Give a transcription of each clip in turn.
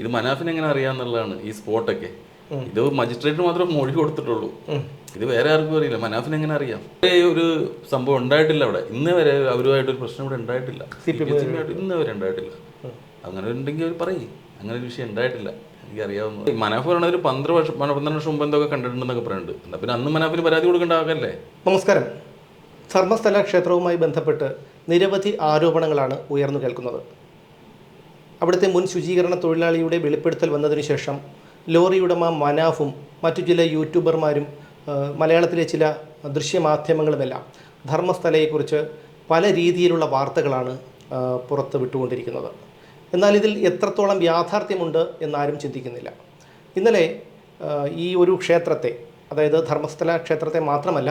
ഇത് മനാഫിന് എങ്ങനെ അറിയാന്നുള്ളതാണ് ഈ സ്പോട്ടൊക്കെ. ഇത് മജിസ്ട്രേറ്റ് മാത്രം മൊഴി കൊടുത്തിട്ടുള്ളൂ. ഇത് വേറെ ആർക്കും അറിയില്ല. മനാഫിന് എങ്ങനെ അറിയാം? ഒരു സംഭവം ഉണ്ടായിട്ടില്ല അവിടെ. ഇന്ന് വരെ അവരുമായിട്ട് ഒരു പ്രശ്നം ഇവിടെ ഉണ്ടായിട്ടില്ല. ഇന്ന് വരെ ഉണ്ടായിട്ടില്ല. അങ്ങനെ ഉണ്ടെങ്കിൽ അവർ പറയും. അങ്ങനെ ഒരു വിഷയം ഉണ്ടായിട്ടില്ല. എനിക്ക് അറിയാവുന്ന മനാഫ് പറയണത് ഒരു പന്ത്രണ്ട് വർഷം പന്ത്രണ്ട് വർഷം മുമ്പ് എന്തൊക്കെ കണ്ടിട്ടുണ്ടെന്നൊക്കെ പറയുന്നുണ്ട്. എന്നാ പിന്നെ അന്ന് മനാഫിന് പരാതി കൊടുക്കേണ്ട ആകല്ലേ നമസ്കാരം. ധർമ്മസ്ഥല ക്ഷേത്രവുമായി ബന്ധപ്പെട്ട് നിരവധി ആരോപണങ്ങളാണ് ഉയർന്നു കേൾക്കുന്നത്. അവിടുത്തെ മുൻ ശുചീകരണ തൊഴിലാളിയുടെ വെളിപ്പെടുത്തൽ വന്നതിന് ശേഷം ലോറി ഉടമ മനാഫും മറ്റു ചില യൂട്യൂബർമാരും മലയാളത്തിലെ ചില ദൃശ്യമാധ്യമങ്ങളുമെല്ലാം ധർമ്മസ്ഥലയെക്കുറിച്ച് പല രീതിയിലുള്ള വാർത്തകളാണ് പുറത്ത് വിട്ടുകൊണ്ടിരിക്കുന്നത്. എന്നാൽ ഇതിൽ എത്രത്തോളം യാഥാർത്ഥ്യമുണ്ട് എന്നാരും ചിന്തിക്കുന്നില്ല. ഇന്നലെ ഈ ഒരു ക്ഷേത്രത്തെ അതായത് ധർമ്മസ്ഥല ക്ഷേത്രത്തെ മാത്രമല്ല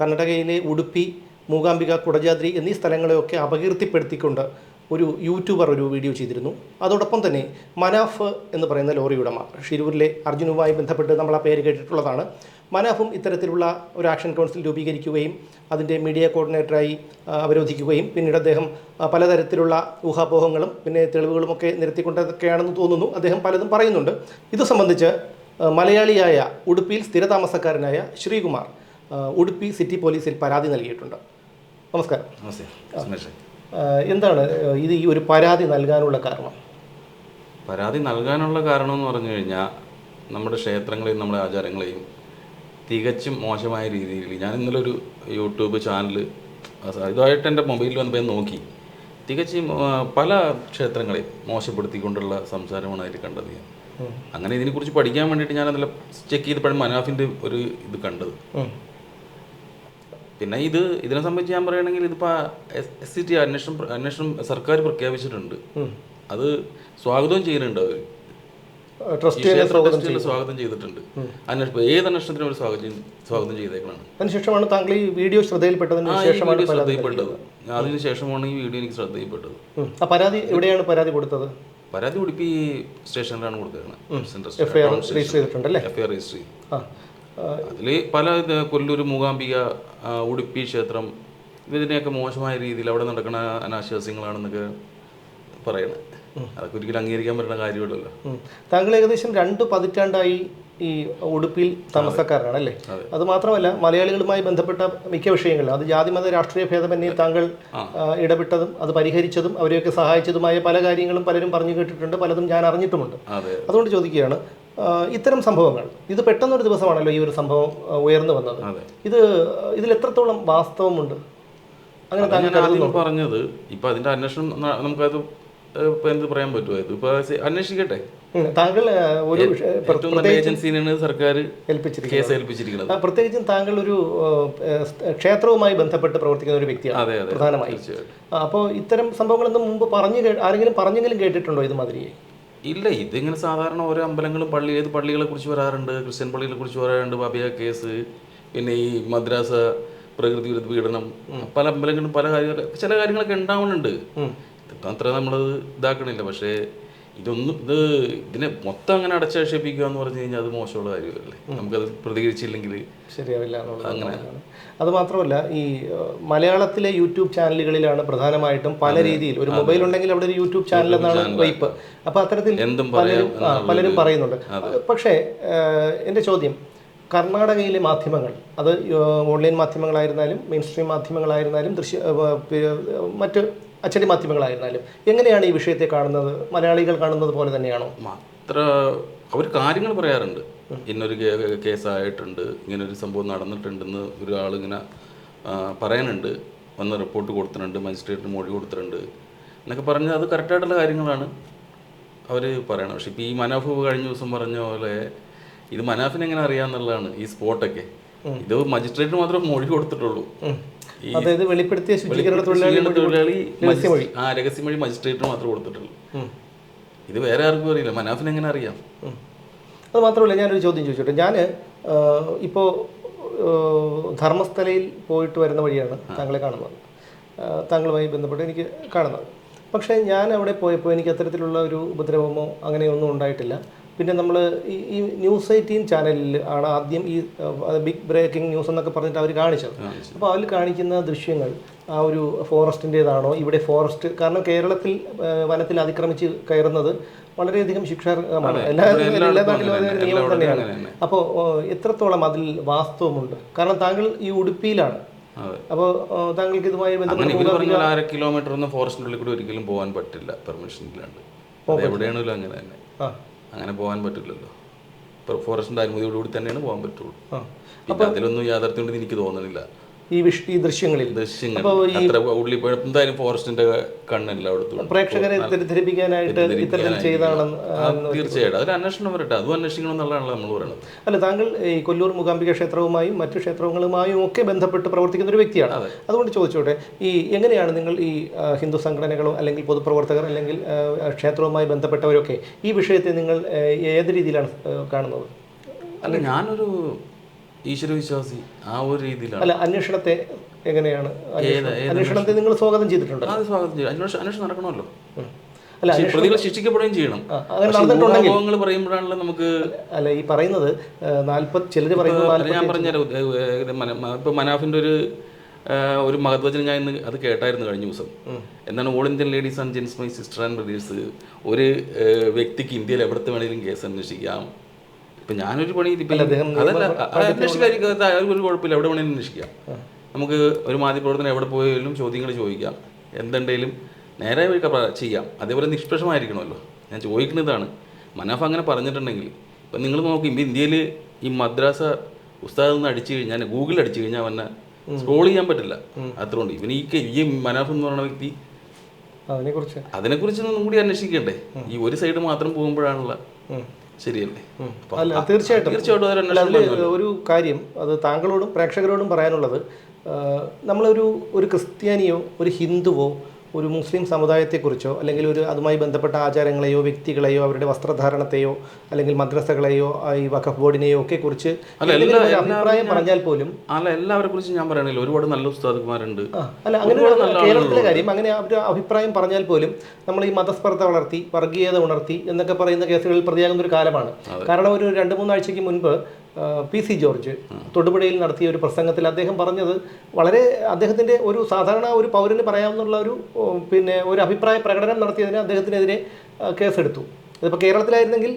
കർണാടകയിലെ ഉടുപ്പി മൂകാംബിക കുടജാദ്രി എന്നീ സ്ഥലങ്ങളെയൊക്കെ അപകീർത്തിപ്പെടുത്തിക്കൊണ്ട് ഒരു യൂട്യൂബർ ഒരു വീഡിയോ ചെയ്തിരുന്നു. അതോടൊപ്പം തന്നെ മനാഫ് എന്ന് പറയുന്ന ലോറി ഉടമ ഷിരൂരിലെ അർജുനുമായി ബന്ധപ്പെട്ട് നമ്മൾ ആ പേര് കേട്ടിട്ടുള്ളതാണ്. മനാഫും ഇത്തരത്തിലുള്ള ഒരു ആക്ഷൻ കൗൺസിൽ രൂപീകരിക്കുകയും അതിന്റെ മീഡിയ കോർഡിനേറ്ററായി അവരോധിക്കുകയും പിന്നീട് അദ്ദേഹം പലതരത്തിലുള്ള ഊഹാപോഹങ്ങളും പിന്നെ തെളിവുകളുമൊക്കെ നിരത്തിക്കൊണ്ടൊക്കെയാണെന്ന് തോന്നുന്നു. അദ്ദേഹം പലതും പറയുന്നുണ്ട്. ഇത് സംബന്ധിച്ച് മലയാളിയായ ഉടുപ്പിയിൽ സ്ഥിരതാമസക്കാരനായ ശ്രീകുമാർ ഉടുപ്പി സിറ്റി പോലീസിൽ പരാതി നൽകിയിട്ടുണ്ട്. നമസ്കാരം. നമസ്തേ. എന്താണ് ഇത് ഈ ഒരു പരാതി നൽകാനുള്ള കാരണം? പരാതി നൽകാനുള്ള കാരണം എന്ന് പറഞ്ഞു കഴിഞ്ഞാൽ നമ്മുടെ ക്ഷേത്രങ്ങളെയും നമ്മുടെ ആചാരങ്ങളെയും തികച്ചും മോശമായ രീതിയിൽ ഞാൻ ഇന്നലെ ഒരു യൂട്യൂബ് ചാനൽ ഇതായിട്ട് എന്റെ മൊബൈലിൽ വന്നപ്പോൾ ഞാൻ നോക്കി. തികച്ചും പല ക്ഷേത്രങ്ങളെയും മോശപ്പെടുത്തിക്കൊണ്ടുള്ള സംസാരമാണ് അതിൽ കണ്ടത് ഞാൻ. അങ്ങനെ ഇതിനെക്കുറിച്ച് പഠിക്കാൻ വേണ്ടിയിട്ട് ഞാൻ അതിൽ ചെക്ക് ചെയ്തപ്പോഴും മനാഫിന്റെ ഒരു ഇത് കണ്ടത്. പിന്നെ ഇത് ഇതിനെ സംബന്ധിച്ച് ഞാൻ പറയുകയാണെങ്കിൽ ഇതിപ്പോൾ എസ് സി ടി അന്വേഷണം അന്വേഷണം സർക്കാർ പ്രഖ്യാപിച്ചിട്ടുണ്ട്. അത് സ്വാഗതവും ചെയ്യുന്നുണ്ട് അവർ സ്വാഗതം ചെയ്തിട്ടുണ്ട്. അന്വേഷണം ഏത് അന്വേഷണത്തിനും അവർ സ്വാഗതം സ്വാഗതം ചെയ്തേക്കണം അതിനുശേഷമാണ് താങ്കൾ ഈ വീഡിയോ ശ്രദ്ധയിൽപ്പെട്ടതിന് ശേഷമാണ് ശ്രദ്ധയിൽപ്പെട്ടത്. അതിന് ശേഷമാണ് ഈ വീഡിയോ എനിക്ക് ശ്രദ്ധയിൽപ്പെട്ടത്. പരാതി എവിടെയാണ് പരാതി കൊടുത്തത്? പരാതി ഉടുപ്പി സ്റ്റേഷനിലാണ് കൊടുത്തേക്കുന്നത് എഫ്ഐആർ രജിസ്റ്റർ ചെയ്തിട്ടുണ്ടല്ലേ? എഫ്ഐആർ രജിസ്റ്റർ ചെയ്തു. അതിൽ പല കൊല്ലൂർ മൂകാംബിക ഉടുപ്പി ക്ഷേത്രം ഇതിനെയൊക്കെ മോശമായ രീതിയിൽ അവിടെ നടക്കുന്ന അനാശാസ്യങ്ങളാണെന്നൊക്കെ പറയണത് അതൊക്കെ ഒരിക്കലും അംഗീകരിക്കാൻ പറ്റുന്ന കാര്യമല്ലല്ലോ. താങ്കൾ ഏകദേശം രണ്ട് പതിറ്റാണ്ടായി ഈ ഉടുപ്പിയിൽ താമസക്കാരനാണ് അല്ലേ അത്. മാത്രമല്ല മലയാളികളുമായി ബന്ധപ്പെട്ട മിക്ക വിഷയങ്ങളും അത് ജാതിമത രാഷ്ട്രീയ ഭേദമന്യേ താങ്കൾ ഇടപെട്ടതും അത് പരിഹരിച്ചതും അവരെയൊക്കെ സഹായിച്ചതുമായ പല കാര്യങ്ങളും പലരും പറഞ്ഞു കേട്ടിട്ടുണ്ട് പലതും ഞാൻ അറിഞ്ഞിട്ടുമുണ്ട്. അതുകൊണ്ട് ചോദിക്കുകയാണ് ഇത്തരം സംഭവങ്ങൾ. ഇത് പെട്ടെന്നൊരു ദിവസമാണല്ലോ ഈ ഒരു സംഭവം ഉയർന്നു വന്നത്. ഇത് ഇതിൽ എത്രത്തോളം വാസ്തവമുണ്ട്? അങ്ങനെ പറഞ്ഞത് ഇപ്പൊ അതിന്റെ അന്വേഷണം നമുക്കത് എന്ത് പറയാൻ പറ്റുമോ ഇത്? ഇപ്പൊ അന്വേഷിക്കട്ടെ. താങ്കൾ ഒരു ഏറ്റവും നല്ല ഏജൻസിനാണ് സർക്കാർ കേസ് ഏൽപ്പിച്ചിരിക്കുന്നത്. പ്രത്യേകിച്ചും താങ്കൾ ഒരു ക്ഷേത്രവുമായി ബന്ധപ്പെട്ട് പ്രവർത്തിക്കുന്ന ഒരു വ്യക്തിയാണ് അതെ അതെ. അപ്പോൾ ഇത്തരം സംഭവങ്ങളൊന്നും മുമ്പ് പറഞ്ഞു ആരെങ്കിലും പറഞ്ഞെങ്കിലും കേട്ടിട്ടുണ്ടോ ഇത് മാതിരി ഇല്ല ഇതിങ്ങനെ സാധാരണ ഓരോ അമ്പലങ്ങളും പള്ളി ഏത് പള്ളികളെ കുറിച്ച് വരാറുണ്ട്? ക്രിസ്ത്യൻ പള്ളികളെ കുറിച്ച് വരാറുണ്ട് ബാബിയ കേസ് പിന്നെ ഈ മദ്രാസ പ്രകൃതി വിരുദ്ധ പീഡനം പല അമ്പലങ്ങളും പല കാര്യങ്ങൾ ചില കാര്യങ്ങളൊക്കെ ഉണ്ടാവുന്നുണ്ട് അത്ര നമ്മളത് ഇതാക്കണില്ല. പക്ഷേ ഇതൊന്നും ഇത് ഇതിനെ മൊത്തം അങ്ങനെ അടച്ചാക്ഷേപിക്കുക എന്ന് പറഞ്ഞു കഴിഞ്ഞാൽ അത് മോശമുള്ള കാര്യമല്ലേ? നമുക്കത് പ്രതികരിച്ചില്ലെങ്കിൽ ശരിയാവില്ല അങ്ങനെ. അത് മാത്രമല്ല ഈ മലയാളത്തിലെ യൂട്യൂബ് ചാനലുകളിലാണ് പ്രധാനമായിട്ടും പല രീതിയിൽ ഒരു മൊബൈൽ ഉണ്ടെങ്കിൽ അവിടെ ഒരു യൂട്യൂബ് ചാനൽ. എന്നാണ് വൈപ്പ്. അപ്പോൾ അത്തരത്തിൽ പലരും പലരും പറയുന്നുണ്ട്. പക്ഷേ എന്റെ എന്റെ ചോദ്യം കർണാടകയിലെ മാധ്യമങ്ങൾ അത് ഓൺലൈൻ മാധ്യമങ്ങളായിരുന്നാലും മെയിൻ സ്ട്രീം മാധ്യമങ്ങളായിരുന്നാലും ദൃശ്യ മറ്റ് അച്ചടി മാധ്യമങ്ങളായിരുന്നാലും എങ്ങനെയാണ് ഈ വിഷയത്തെ കാണുന്നത്? മലയാളികൾ കാണുന്നത് പോലെ തന്നെയാണോ? മാത്ര അവർ കാര്യങ്ങൾ പറയാറുണ്ട്. ഇന്നൊരു കേസായിട്ടുണ്ട് ഇങ്ങനൊരു സംഭവം നടന്നിട്ടുണ്ടെന്ന് ഒരാളിങ്ങനെ പറയാനുണ്ട്. വന്ന് റിപ്പോർട്ട് കൊടുത്തിട്ടുണ്ട് മജിസ്ട്രേറ്റിന് മൊഴി കൊടുത്തിട്ടുണ്ട്. എന്നൊക്കെ പറഞ്ഞാൽ അത് കറക്റ്റായിട്ടുള്ള കാര്യങ്ങളാണ് അവർ പറയണം പക്ഷേ ഇപ്പോൾ ഈ മനാഫ് കഴിഞ്ഞ ദിവസം പറഞ്ഞ പോലെ ഇത് മനാഫിനെങ്ങനെ അറിയാന്നുള്ളതാണ് ഈ സ്പോട്ടൊക്കെ ഇത് മജിസ്ട്രേറ്റ് മാത്രം മൊഴി കൊടുത്തിട്ടുള്ളൂ. അതായത് വെളിപ്പെടുത്തിയ ശുചീകരണ തൊഴിലാളി. ആ രഹസ്യമൊഴി മജിസ്ട്രേറ്റിന് മാത്രം കൊടുത്തിട്ടുള്ളൂ. ഇത് വേറെ ആർക്കും അറിയില്ല. മനാഫിന് എങ്ങനെ അറിയാം. അത് മാത്രമല്ല ഞാനൊരു ചോദ്യം ചോദിച്ചോട്ടെ. ഞാൻ ഇപ്പോൾ ധർമ്മസ്ഥലയിൽ പോയിട്ട് വരുന്ന വഴിയാണ് താങ്കളെ കാണുന്നത്. താങ്കളുമായി ബന്ധപ്പെട്ട് എനിക്ക് കാണുന്നത്. പക്ഷേ ഞാൻ അവിടെ പോയപ്പോൾ എനിക്ക് അത്തരത്തിലുള്ള ഒരു ഉപദ്രവമോ അങ്ങനെയൊന്നും ഉണ്ടായിട്ടില്ല. പിന്നെ നമ്മൾ ഈ ഈ ന്യൂസ് എയ്റ്റീൻ ചാനലിൽ ആണ് ആദ്യം ഈ ബിഗ് ബ്രേക്കിംഗ് ന്യൂസ് എന്നൊക്കെ പറഞ്ഞിട്ട് അവർ കാണിച്ചത്. അപ്പോൾ അതിൽ കാണിക്കുന്ന ദൃശ്യങ്ങൾ ആ ഒരു ഫോറസ്റ്റിന്റേതാണോ ഇവിടെ ഫോറസ്റ്റ് കാരണം കേരളത്തിൽ വനത്തിൽ അതിക്രമിച്ച് കയറുന്നത് വളരെയധികം ശിക്ഷാർഹമാണ്. എല്ലാ എല്ലാ നാട്ടിലും അതൊരു നിയമം തന്നെയാണ്. അപ്പോൾ എത്രത്തോളം അതിൽ വാസ്തവമുണ്ട്? കാരണം താങ്കൾ ഈ ഉടുപ്പിയിലാണ്. അപ്പോൾ താങ്കൾക്ക് ഇതുമായി ബന്ധപ്പെട്ട് അര കിലോമീറ്റർ ഒന്നും ഫോറസ്റ്റിനുള്ളിൽ കൂടി ഒരിക്കലും പോകാൻ പറ്റില്ല. പെർമിഷൻ ഇല്ലാണ്ട് എവിടെയാണെങ്കിലും അങ്ങനെ തന്നെ. ആ. അങ്ങനെ പോകാൻ പറ്റില്ലല്ലോ. ഇപ്പോൾ ഫോറസ്റ്റിന്റെ അനുമതിയോടുകൂടി തന്നെയാണ് പോകാൻ പറ്റുള്ളൂ. പിന്നെ അതിലൊന്നും യാഥാർത്ഥ്യം ഉണ്ടെന്ന് എനിക്ക് തോന്നുന്നില്ല ഈ വിഷ് ഈ ദൃശ്യങ്ങളിൽ. ദൃശ്യങ്ങൾ. അത്ര ഉള്ളിൽ പോയ. എന്തായാലും ഫോറസ്റ്റിന്റെ കണ്ണല്ല അവിടുത്തെ പ്രേക്ഷകരെ തെറ്റിദ്ധരിപ്പിക്കാനായിട്ട് ഇത്തരത്തിൽ ചെയ്താണെന്ന് തീർച്ചയായിട്ടും. അതിൽ അന്വേഷണം വരട്ടെ. അതും അന്വേഷിക്കണം നമ്മൾ പറയുന്നത് അല്ല താങ്കൾ ഈ കൊല്ലൂർ മൂകാംബിക ക്ഷേത്രവുമായും മറ്റു ക്ഷേത്രങ്ങളുമായും ഒക്കെ ബന്ധപ്പെട്ട് പ്രവർത്തിക്കുന്ന ഒരു വ്യക്തിയാണ്. അതുകൊണ്ട് ചോദിച്ചോട്ടെ ഈ എങ്ങനെയാണ് നിങ്ങൾ ഈ ഹിന്ദു സംഘടനകളോ അല്ലെങ്കിൽ പൊതുപ്രവർത്തകർ അല്ലെങ്കിൽ ക്ഷേത്രവുമായി ബന്ധപ്പെട്ടവരൊക്കെ ഈ വിഷയത്തെ നിങ്ങൾ ഏത് രീതിയിലാണ് കാണുന്നത്? അല്ല ഞാനൊരു ഈശ്വരവിശ്വാസി ആ ഒരു രീതിയിലാണ്. അല്ല അന്വേഷണത്തെ എങ്ങനെയാണ് അന്വേഷണത്തെ നിങ്ങൾ സ്വാഗതം ചെയ്തിട്ടുണ്ട് അത് സ്വാഗതം ചെയ്യും അന്വേഷണം അന്വേഷണം നടക്കണമല്ലോ. പ്രതികൾ ശിക്ഷിക്കപ്പെടുകയും ചെയ്യണം. അനുഭവങ്ങൾ പറയുമ്പോഴാണല്ലോ നമുക്ക് അല്ല ഈ പറയുന്നത് നാൽപ്പത് ചിലർ പറയുന്നത് ഞാൻ പറഞ്ഞുതരാം. ഇപ്പൊ മനാഫിന്റെ ഒരു ഒരു മഹത്വചനം ഞാൻ ഇന്ന് അത് കേട്ടായിരുന്നു കഴിഞ്ഞ ദിവസം. എന്താണ് all Indian ladies and gents my sister and brothers ഒരു വ്യക്തിക്ക് ഇന്ത്യയിൽ എവിടുത്തെ വേണമെങ്കിലും കേസ് അന്വേഷിക്കാം. ഇപ്പൊ ഞാനൊരു പണി ഇപ്പൊ അതല്ല അത് അന്വേഷിക്കാതിരിക്കാത്ത അത് ഒരു കുഴപ്പമില്ല. എവിടെ വേണമെങ്കിലും അന്വേഷിക്കാം. നമുക്ക് ഒരു മാധ്യമപ്രവർത്തനം എവിടെ പോയാലും ചോദ്യങ്ങൾ ചോദിക്കാം. എന്തുണ്ടെങ്കിലും നേരെ ചെയ്യാം. അതേപോലെ നിഷ്പക്ഷമായിരിക്കണമല്ലോ ഞാൻ ചോദിക്കുന്നതാണ്. മനാഫ് അങ്ങനെ പറഞ്ഞിട്ടുണ്ടെങ്കിൽ ഇപ്പം നിങ്ങൾ നോക്കും ഇപ്പം ഇന്ത്യയിൽ ഈ മദ്രാസ പുസ്തകത്തിൽ നിന്ന് അടിച്ചു കഴിഞ്ഞാൽ ഗൂഗിൾ അടിച്ചു കഴിഞ്ഞാൽ അവനെ സ്ക്രോൾ ചെയ്യാൻ പറ്റില്ല. അത്രകൊണ്ട് ഇവൻ ഈ ഈ മനാഫ് എന്ന് പറയുന്ന വ്യക്തി അതിനെക്കുറിച്ച്. അതിനെക്കുറിച്ച് ഒന്നും കൂടി അന്വേഷിക്കണ്ടേ? ഈ ഒരു സൈഡ് മാത്രം പോകുമ്പോഴാണല്ലോ ശരിയല്ലേ? അല്ല തീർച്ചയായിട്ടും. തീർച്ചയായിട്ടും ഒരു കാര്യം അത് താങ്കളോടും പ്രേക്ഷകരോടും പറയാനുള്ളത് നമ്മളൊരു ഒരു ക്രിസ്ത്യാനിയോ ഒരു ഹിന്ദുവോ ഒരു മുസ്ലിം സമുദായത്തെക്കുറിച്ചോ അല്ലെങ്കിൽ ഒരു അതുമായി ബന്ധപ്പെട്ട ആചാരങ്ങളെയോ വ്യക്തികളെയോ അവരുടെ വസ്ത്രധാരണത്തെയോ അല്ലെങ്കിൽ മദ്രസകളെയോ ഈ വഖഫ് ബോർഡിനെയോ ഒക്കെ കുറിച്ച് അഭിപ്രായം പറഞ്ഞാൽ പോലും അല്ല എല്ലാവരെ കുറിച്ച് ഞാൻ പറയണില്ല ഒരുപാട് നല്ല ഉസ്താദുമാരുണ്ട്. അല്ല അങ്ങനെ കേരളത്തിലെ കാര്യം അങ്ങനെ അവർ അഭിപ്രായം പറഞ്ഞാൽ പോലും നമ്മൾ ഈ മതസ്പർദ്ധ വളർത്തി വർഗീയത ഉണർത്തി എന്നൊക്കെ പറയുന്ന കേസുകളിൽ പ്രതിയാകുന്ന ഒരു കാലമാണ്. കാരണം ഒരു രണ്ട് മൂന്നാഴ്ചയ്ക്ക് മുൻപ് പി സി ജോർജ് തൊടുപുഴയിൽ നടത്തിയ ഒരു പ്രസംഗത്തിൽ അദ്ദേഹം പറഞ്ഞത് വളരെ അദ്ദേഹത്തിന്റെ ഒരു സാധാരണ ഒരു പൗരന് പറയാമെന്നുള്ള ഒരു പിന്നെ ഒരു അഭിപ്രായ പ്രകടനം നടത്തിയതിന് അദ്ദേഹത്തിനെതിരെ കേസെടുത്തു. ഇതിപ്പോൾ കേരളത്തിലായിരുന്നെങ്കിൽ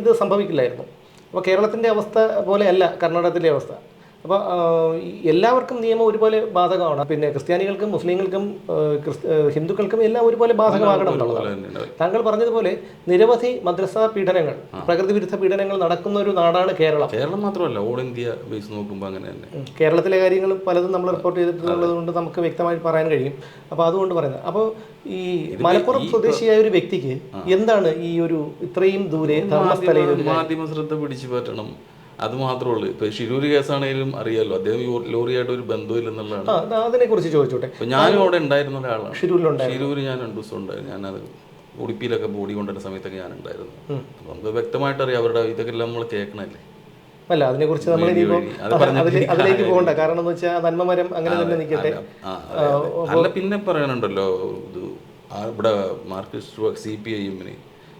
ഇത് സംഭവിക്കില്ലായിരുന്നു. അപ്പോൾ കേരളത്തിന്റെ അവസ്ഥ പോലെയല്ല കർണാടകത്തിലെ അവസ്ഥ. അപ്പോൾ എല്ലാവർക്കും നിയമം ഒരുപോലെ ബാധകമാണ്. പിന്നെ ക്രിസ്ത്യാനികൾക്കും മുസ്ലിങ്ങൾക്കും ഹിന്ദുക്കൾക്കും എല്ലാം ഒരുപോലെ ബാധകമാകണം എന്നുള്ളതാണ്. താങ്കൾ പറഞ്ഞതുപോലെ നിരവധി മദ്രസ പീഡനങ്ങൾ പ്രകൃതി വിരുദ്ധ പീഡനങ്ങൾ നടക്കുന്ന ഒരു നാടാണ് കേരളം. കേരളം മാത്രമല്ല ഓൾ ഇന്ത്യ ബേസ് നോക്കുമ്പോൾ അങ്ങനെ തന്നെ. കേരളത്തിലെ കാര്യങ്ങൾ പലതും നമ്മൾ റിപ്പോർട്ട് ചെയ്തിട്ടുള്ളത് കൊണ്ട് നമുക്ക് വ്യക്തമായി പറയാൻ കഴിയും. അപ്പോൾ അതുകൊണ്ട് പറയുന്നത്. അപ്പോൾ ഈ മലപ്പുറം സ്വദേശിയായ ഒരു വ്യക്തിക്ക് എന്താണ് ഈ ഒരു ഇത്രയും ദൂരെ ധർമ്മസ്ഥലയിൽ മാധ്യമ ശ്രദ്ധ പിടിച്ചു പറ്റണം. അത് മാത്രമേ ഉള്ളൂ. ഇപ്പൊ ഷിരൂര് കേസാണെങ്കിലും അറിയാലോ അദ്ദേഹം ലോറിയായിട്ട് ഒരു ബന്ധമില്ലെന്നുള്ളതാണ് ആ അതിനെ കുറിച്ച് ചോദിച്ചോട്ടെ? ഞാനും അവിടെ ഉണ്ടായിരുന്ന ഒരാളാണ്. ഷിരൂർ ഞാൻ രണ്ടു ദിവസം ഉണ്ടായിരുന്നു ഞാനത് ഉടുപ്പിയിലൊക്കെ ബോഡി കൊണ്ടുവരുന്ന സമയത്തൊക്കെ ഞാൻ ഉണ്ടായിരുന്നു. അപ്പൊ നമുക്ക് വ്യക്തമായിട്ട് അറിയാം അവരുടെ ഇതൊക്കെ എല്ലാം നമ്മൾ കേൾക്കണല്ലേ അല്ല അതിനെ കുറിച്ച് നമ്മൾ അതിലേക്ക് പോകണ്ട. കാരണം എന്ന് വെച്ചാൽ നന്മമരം അങ്ങനെ തന്നെ നിൽക്കട്ടെ. അല്ല പിന്നെ പറയാനുണ്ടല്ലോ ഇവിടെ മാർക്സിസ്റ്റ് സി പി ഐ എമ്മിന്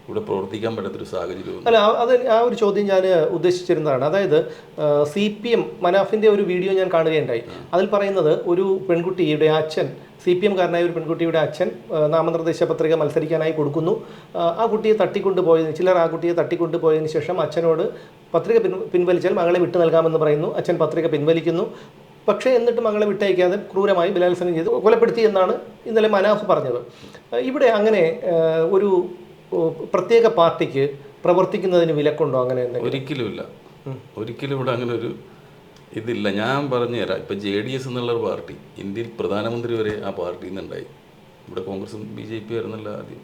ഇവിടെ പ്രവർത്തിക്കാൻ പറ്റാത്തൊരു സാഹചര്യം അല്ല അത് ആ ഒരു ചോദ്യം ഞാൻ ഉദ്ദേശിച്ചിരുന്നതാണ്. അതായത് സി പി എം മനാഫിന്റെ ഒരു വീഡിയോ ഞാൻ കാണുകയുണ്ടായി. അതിൽ പറയുന്നത് ഒരു പെൺകുട്ടിയുടെ അച്ഛൻ സി പി എംകാരനായ ഒരു പെൺകുട്ടിയുടെ അച്ഛൻ നാമനിർദ്ദേശ പത്രിക മത്സരിക്കാനായി കൊടുക്കുന്നു. ആ, കുട്ടിയെ തട്ടിക്കൊണ്ടുപോയതിന് ചിലർ ആ കുട്ടിയെ തട്ടിക്കൊണ്ടുപോയതിന് ശേഷം അച്ഛനോട് പത്രിക പിൻ പിൻവലിച്ചാൽ മകളെ വിട്ടു നൽകാമെന്ന് പറയുന്നു. അച്ഛൻ പത്രിക പിൻവലിക്കുന്നു. പക്ഷേ എന്നിട്ട് മകളെ വിട്ടയക്കാതെ ക്രൂരമായി ബലാത്സംഗം ചെയ്ത് കൊലപ്പെടുത്തി എന്നാണ് ഇന്നലെ മനാഫ് പറഞ്ഞത്. ഇവിടെ അങ്ങനെ ഒരു പ്രത്യേക പാർട്ടിക്ക് പ്രവർത്തിക്കുന്നതിന് വിലക്കുണ്ടോ അങ്ങനെ എന്തെങ്കിലും? ഒരിക്കലുമില്ല ഒരിക്കലും ഇവിടെ അങ്ങനെ ഒരു ഇതില്ല. ഞാൻ പറഞ്ഞു തരാം. ഇപ്പം ജെ ഡി എസ് എന്നുള്ള ഒരു പാർട്ടി ഇന്ത്യയിൽ പ്രധാനമന്ത്രി വരെ ആ പാർട്ടിയിൽ നിന്നുണ്ടായി. ഇവിടെ കോൺഗ്രസും ബി ജെ പി ആയിരുന്നല്ല ആദ്യം.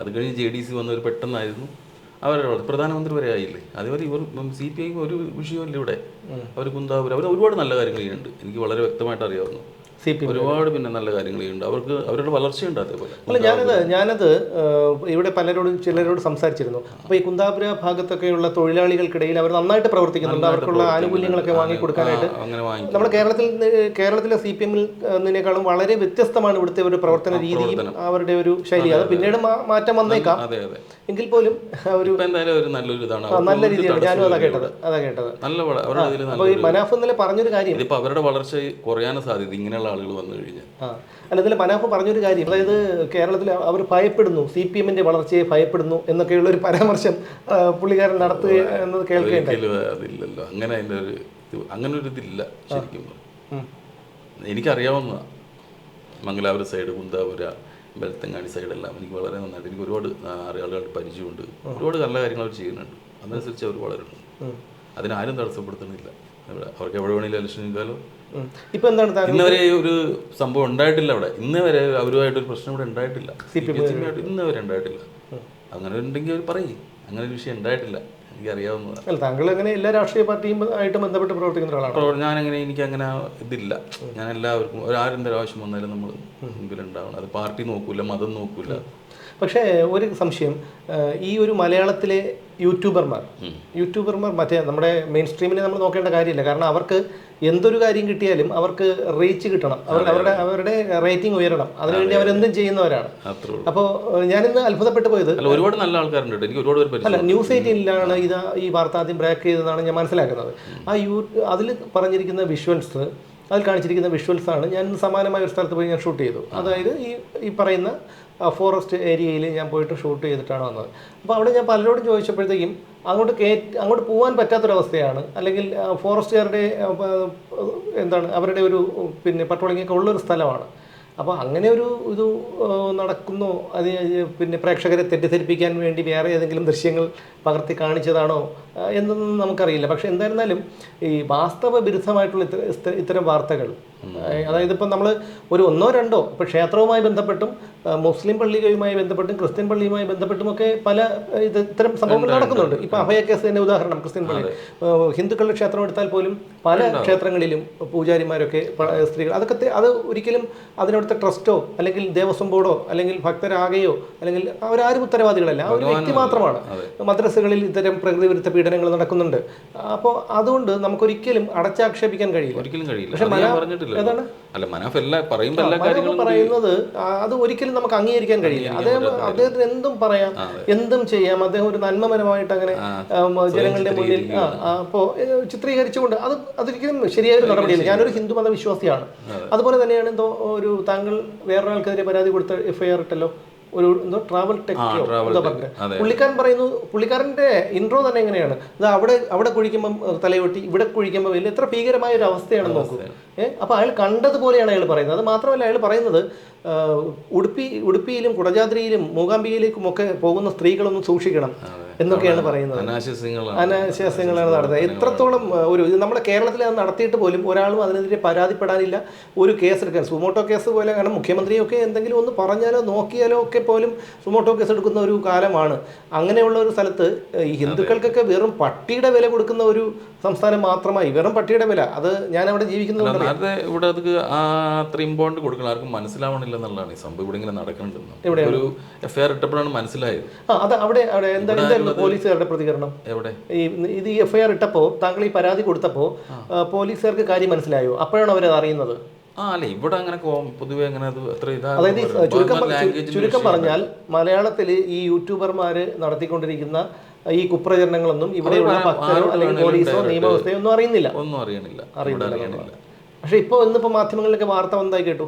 അത് കഴിഞ്ഞ് ജെ ഡി സി വന്നവർ പെട്ടെന്നായിരുന്നു. അവരുടെ പ്രധാനമന്ത്രി വരെ ആയില്ലേ? അതേപോലെ ഇവർ സി പി ഐ ഒരു വിഷയമല്ല ഇവിടെ. അവർ കുന്താപുരം. അവർ ഒരുപാട് നല്ല കാര്യങ്ങൾ ചെയ്യുന്നുണ്ട്. എനിക്ക് വളരെ വ്യക്തമായിട്ട് അറിയാവുന്നു സി പി ഒരുപാട് പിന്നെ നല്ല കാര്യങ്ങൾ ചെയ്യുന്നുണ്ട്. അവർക്ക് അവരുടെ വളർച്ചയുണ്ട് അതേപോലെ. അല്ല ഞാനത് ഞാനത് ഇവിടെ പലരോടും ചിലരോട് സംസാരിച്ചിരുന്നു. അപ്പോൾ ഈ കുന്താപുര ഭാഗത്തൊക്കെയുള്ള തൊഴിലാളികൾക്കിടയിൽ അവർ നന്നായിട്ട് പ്രവർത്തിക്കുന്നുണ്ട്. അവർക്കുള്ള ആനുകൂല്യങ്ങളൊക്കെ വാങ്ങിക്കൊടുക്കാനായിട്ട് നമ്മുടെ കേരളത്തിൽ കേരളത്തിലെ സി പി എമ്മിൽ നിന്നേക്കാളും വളരെ വ്യത്യസ്തമാണ് ഇവിടുത്തെ ഒരു പ്രവർത്തന രീതിയും അവരുടെ ഒരു ശൈലി. അത് പിന്നീട് മാറ്റം വന്നേക്കാം. എങ്കിൽ പോലും ഒരു എന്തായാലും ഒരു നല്ലൊരു ഇതാണ്. നല്ല രീതിയാണ്. ഞാനും അതാ കേട്ടത്. അതാ കേട്ടത്. നല്ല അപ്പോൾ ഈ മനാഫ് ഇന്നലെ പറഞ്ഞൊരു കാര്യം. ഇതിപ്പോ അവരുടെ വളർച്ച കുറയാനും സാധ്യത ഇങ്ങനെയുള്ള ആളുകൾ വന്നു കഴിഞ്ഞാൽ. അല്ല ഇതിൽ മനാഫ് പറഞ്ഞൊരു കാര്യം അതായത് കേരളത്തിൽ അവർ ഭയപ്പെടുന്നു സി പി എമ്മിന്റെ വളർച്ചയെ ഭയപ്പെടുന്നു എന്നൊക്കെയുള്ള ഒരു പരാമർശം പുള്ളിക്കാരൻ നടത്തുക എന്നത് കേൾക്കുകയുണ്ടായി അതില്ലല്ലോ. അങ്ങനെ അതിന്റെ ഒരു അങ്ങനെ ഒരു ഇതില്ല ശരിക്കും എനിക്കറിയാവുന്ന മംഗലാപുരം സൈഡ് കുന്താപുര ബലത്തങ്ങാടി സൈഡെല്ലാം എനിക്ക് വളരെ നന്നായിട്ട് എനിക്ക് ഒരുപാട് ആളുകളുടെ പരിചയമുണ്ട്. ഒരുപാട് നല്ല കാര്യങ്ങൾ അവർ ചെയ്യുന്നുണ്ട്. അതനുസരിച്ച് അവർ വളരുന്നു. അതിനാരും തടസ്സപ്പെടുത്തുന്നില്ല. അവർക്ക് എവിടെ വേണമെങ്കിലും ഇലക്ഷൻ ചെയ്താലോ. ഇപ്പൊ എന്താണ് ഇന്ന് വരെ ഒരു സംഭവം ഉണ്ടായിട്ടില്ല അവിടെ. ഇന്ന് വരെ അവരുമായിട്ടൊരു പ്രശ്നം ഇവിടെ ഉണ്ടായിട്ടില്ല. ഇന്ന് വരെ ഉണ്ടായിട്ടില്ല. അങ്ങനെ ഉണ്ടെങ്കിൽ അവർ പറയും. അങ്ങനെ ഒരു വിഷയം ഉണ്ടായിട്ടില്ല. എനിക്കറിയാവുന്നതാണ്. താങ്കൾ അങ്ങനെ എല്ലാ രാഷ്ട്രീയ പാർട്ടിയും ആയിട്ട് ബന്ധപ്പെട്ട് പ്രവർത്തിക്കുന്ന ഒരാളാണ്? ഞാൻ അങ്ങനെ എനിക്ക് അങ്ങനെ ഇതില്ല ഞാൻ എല്ലാവർക്കും ഒരു ആരെന്തൊരു ആവശ്യം വന്നാലും നമ്മൾ മുമ്പിലുണ്ടാവണം. അത് പാർട്ടി നോക്കൂല മതം നോക്കൂല. പക്ഷേ ഒരു സംശയം. ഈ ഒരു മലയാളത്തിലെ യൂട്യൂബർമാർ യൂട്യൂബർമാർ മറ്റേ നമ്മുടെ മെയിൻ സ്ട്രീമിനെ നമ്മൾ നോക്കേണ്ട കാര്യമില്ല. കാരണം അവർക്ക് എന്തൊരു കാര്യം കിട്ടിയാലും അവർക്ക് റീച്ച് കിട്ടണം. അവർ അവരുടെ അവരുടെ റേറ്റിംഗ് ഉയരണം. അതിനുവേണ്ടി അവരെന്തും ചെയ്യുന്നവരാണ്. അപ്പോൾ ഞാനിന്ന് അത്ഭുതപ്പെട്ടു പോയത് ഒരുപാട് നല്ല ആൾക്കാരുണ്ട്. എനിക്ക് ഒരുപാട് പേര് അല്ല ന്യൂസ് എയ്റ്റീനിലാണ് ഇത് ഈ വാർത്ത ആദ്യം ബ്രേക്ക് ചെയ്തതാണ് ഞാൻ മനസ്സിലാക്കുന്നത്. ആ യൂ അതിൽ പറഞ്ഞിരിക്കുന്ന വിഷ്വൽസ് അതിൽ കാണിച്ചിരിക്കുന്ന വിഷ്വൽസാണ് ഞാൻ സമാനമായ ഒരു സ്ഥലത്ത് പോയി ഞാൻ ഷൂട്ട് ചെയ്തു. അതായത് ഈ ഈ പറയുന്ന ഫോറസ്റ്റ് ഏരിയയിൽ ഞാൻ പോയിട്ട് ഷൂട്ട് ചെയ്തിട്ടാണ് വന്നത്. അപ്പോൾ അവിടെ ഞാൻ പലരോടും ചോദിച്ചപ്പോഴത്തേക്കും അങ്ങോട്ട് കേ അങ്ങോട്ട് പോകാൻ പറ്റാത്തൊരവസ്ഥയാണ്. അല്ലെങ്കിൽ ഫോറസ്റ്റുകാരുടെ എന്താണ് അവരുടെ ഒരു പിന്നെ പട്രോളിംഗ് ഒക്കെ ഉള്ളൊരു സ്ഥലമാണ്. അപ്പോൾ അങ്ങനെ ഒരു ഇത് നടക്കുന്നോ അത് പിന്നെ പ്രേക്ഷകരെ തെറ്റിദ്ധരിപ്പിക്കാൻ വേണ്ടി വേറെ ഏതെങ്കിലും ദൃശ്യങ്ങൾ പകർത്തി കാണിച്ചതാണോ? എന്നൊന്നും നമുക്കറിയില്ല. പക്ഷെ എന്തായിരുന്നാലും ഈ വാസ്തവ വിരുദ്ധമായിട്ടുള്ള ഇത്ത- ഇത്ത- ഇത്തരം വാർത്തകൾ അതായത് ഇപ്പം നമ്മൾ ഒരു ഒന്നോ രണ്ടോ ഇപ്പോൾ ക്ഷേത്രവുമായി ബന്ധപ്പെട്ടും മുസ്ലിം പള്ളികളുമായി ബന്ധപ്പെട്ടും ക്രിസ്ത്യൻ പള്ളിയുമായി ബന്ധപ്പെട്ടും ഒക്കെ പല ഇത് ഇത്തരം സംഭവങ്ങൾ നടക്കുന്നുണ്ട്. ഇപ്പം അഭയ കേസ് തന്നെ ഉദാഹരണം ക്രിസ്ത്യൻ പള്ളി. ഹിന്ദുക്കളുടെ ക്ഷേത്രം എടുത്താൽ പോലും പല ക്ഷേത്രങ്ങളിലും പൂജാരിമാരൊക്കെ സ്ത്രീകൾ അതൊക്കെ അത് ഒരിക്കലും അതിനടുത്ത ട്രസ്റ്റോ അല്ലെങ്കിൽ ദേവസ്വം ബോർഡോ അല്ലെങ്കിൽ ഭക്തരാകെയോ അല്ലെങ്കിൽ അവരാരും ഉത്തരവാദികളല്ല. ആ ഒരു വ്യക്തി മാത്രമാണ്. മദ്രസകളിൽ ഇത്തരം പ്രകൃതി വിരുദ്ധ പീഡനങ്ങൾ നടക്കുന്നുണ്ട്. അപ്പോൾ അതുകൊണ്ട് നമുക്കൊരിക്കലും അടച്ചാക്ഷേപിക്കാൻ കഴിയില്ല. ഒരിക്കലും കഴിയില്ല. പറഞ്ഞിട്ടില്ല അല്ല മനാഫ് എല്ലാ പറയുമ്പോൾ എല്ലാ കാര്യങ്ങളും പറയുന്നത് അത് ഒരിക്കലും നമുക്ക് അംഗീകരിക്കാൻ കഴിയില്ല. അദ്ദേഹം അദ്ദേഹത്തിന് എന്തും പറയാം എന്തും ചെയ്യാം. അദ്ദേഹം ഒരു നന്മപരമായിട്ട് അങ്ങനെ ജനങ്ങളുടെ മുന്നിൽ ആ, ആ, അപ്പോ ചിത്രീകരിച്ചുകൊണ്ട് അത് അതൊരിക്കലും ശരിയായ ഒരു നടപടിയല്ല ഞാനൊരു ഹിന്ദു മത വിശ്വാസിയാണ് അതുപോലെ തന്നെയാണ് എന്തോ ഒരു താങ്കൾ വേറൊരാൾക്കെതിരെ പരാതി കൊടുത്ത എഫ്ഐആർ ഇട്ടല്ലോ. ഒരു എന്തോ ട്രാവൽ ടെക്കോ എന്തോ. പുള്ളിക്കാരൻ പറയുന്നു പുള്ളിക്കാരന്റെ ഇൻട്രോ തന്നെ എങ്ങനെയാണ്? ഇത് അവിടെ അവിടെ കുഴിക്കുമ്പം തലയൊട്ടി ഇവിടെ കുഴിക്കുമ്പോൾ വലിയ എത്ര ഭീകരമായ ഒരു അവസ്ഥയാണെന്ന് നോക്കൂ. ഏഹ് അപ്പോൾ അയാൾ കണ്ടതുപോലെയാണ് അയാൾ പറയുന്നത്. അത് മാത്രമല്ല അയാൾ പറയുന്നത് ഉടുപ്പി ഉടുപ്പിയിലും കുടജാദ്രിയിലും മൂകാംബികയിലേക്കും ഒക്കെ പോകുന്ന സ്ത്രീകളൊന്നും സൂക്ഷിക്കണം. എന്നൊക്കെയാണ് പറയുന്നത്. അനാശസ്യങ്ങളാണ്. നടത്തുന്നത് എത്രത്തോളം ഒരു നമ്മുടെ കേരളത്തിൽ അത് നടത്തിയിട്ട് പോലും ഒരാളും അതിനെതിരെ പരാതിപ്പെടാനില്ല. ഒരു കേസ് എടുക്കാൻ സുമോട്ടോ കേസ് പോലെ കാരണം മുഖ്യമന്ത്രിയൊക്കെ എന്തെങ്കിലും ഒന്ന് പറഞ്ഞാലോ നോക്കിയാലോ ഒക്കെ പോലും സുമോട്ടോ കേസ് എടുക്കുന്ന ഒരു കാലമാണ്. അങ്ങനെയുള്ള ഒരു സ്ഥലത്ത് ഈ ഹിന്ദുക്കൾക്കൊക്കെ വെറും പട്ടിയുടെ വില കൊടുക്കുന്ന ഒരു സംസ്ഥാനം മാത്രമായി. വെറും പട്ടിയുടെ വില. അത് ഞാൻ അവിടെ ജീവിക്കുന്നത് ഇവിടെ അത് അത്ര ഇമ്പോർട്ടന്റ് കൊടുക്കണം. ആർക്കും മനസ്സിലാവണില്ല എന്നുള്ളതാണ്. ഈ സംഭവം ഇവിടെ ഇങ്ങനെ നടക്കുന്നുണ്ടെന്ന്. ഒരു എഫ് ഐ ആർ ഇട്ടപ്പോഴാണ് മനസ്സിലായത്. ആ അത് അവിടെ അവിടെ എന്താ എന്തായിരുന്നു പോലീസുകാരുടെ പ്രതികരണം. എവിടെ? ഈ ഇത് ഈ എഫ്ഐആർ ഇട്ടപ്പോ ഇട്ടപ്പോൾ താങ്കൾ ഈ പരാതി കൊടുത്തപ്പോൾ പോലീസുകാർക്ക് കാര്യം മനസ്സിലായോ? അപ്പോഴാണ് അവർ അറിയുന്നത്. ആ അല്ല ഇവിടെ അങ്ങനെ പൊതുവെ അങ്ങനെ അതായത് ചുരുക്കം പറഞ്ഞാൽ മലയാളത്തിൽ ഈ യൂട്യൂബർമാര് നടത്തിക്കൊണ്ടിരിക്കുന്ന ഈ കുപ്രചരണങ്ങളൊന്നും ഇവിടെയുള്ള ഭക്തരോ അല്ലെങ്കിൽ പോലീസോ നിയമവ്യവസ്ഥയോ ഒന്നും അറിയുന്നില്ല. ഒന്നും അറിയണില്ല. അറിയുന്നില്ല. പക്ഷെ ഇപ്പോൾ ഇന്നിപ്പോൾ മാധ്യമങ്ങളിലൊക്കെ വാർത്ത വന്നതായി കേട്ടു.